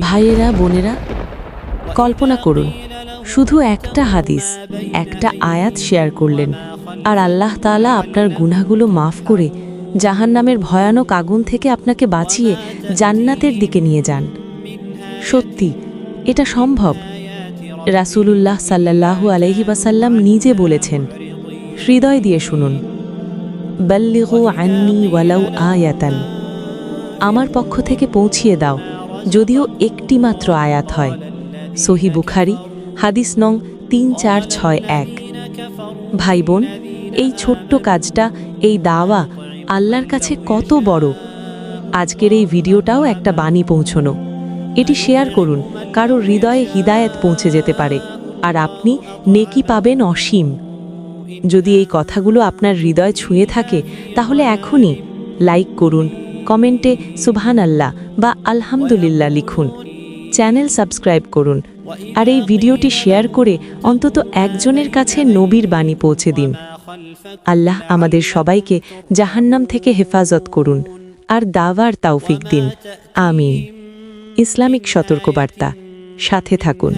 ভাইয়েরা, বোনেরা, কল্পনা করুন, শুধু একটা হাদিস, একটা আয়াত শেয়ার করলেন, আর আল্লাহ তাআলা আপনার গুনাহগুলো মাফ করে জাহান্নামের ভয়ানক আগুন থেকে আপনাকে বাঁচিয়ে জান্নাতের দিকে নিয়ে যান। সত্যি, এটা সম্ভব। রাসূলুল্লাহ সাল্লাল্লাহু আলাইহি ওয়াসাল্লাম নিজে বলেছেন, হৃদয় দিয়ে শুনুন, বাল্লিগু আন্নি ওয়ালাউ আয়াতান, আমার পক্ষ থেকে পৌঁছিয়ে দাও যদিও একটি মাত্র আয়াত হয়। সহি বুখারি, হাদিস নং তিন চার ছয় এক। ভাই বোন, এই ছোট্ট কাজটা, এই দাওয়া আল্লাহর কাছে কত বড়। আজকের এই ভিডিওটাও একটা বাণী পৌঁছনো। এটি শেয়ার করুন কারও হৃদয়ে হিদায়েত পৌঁছে যেতে পারে। আর আপনি নেকি পাবেন অসীম। যদি এই কথাগুলো আপনার হৃদয় ছুঁয়ে থাকে, তাহলে এখনই লাইক করুন কমেন্টে সুবহান আল্লাহ বা আলহামদুলিল্লাহ লিখুন। চ্যানেল সাবস্ক্রাইব করুন আর এই ভিডিওটি শেয়ার করে অন্তত একজনের কাছে নবীর বাণী পৌঁছে দিন। আল্লাহ আমাদের সবাইকে জাহান্নাম থেকে হেফাজত করুন আর দাওয়ার তাওফিক দিন। আমিন। ইসলামিক সতর্কবার্তা। সাথে থাকুন।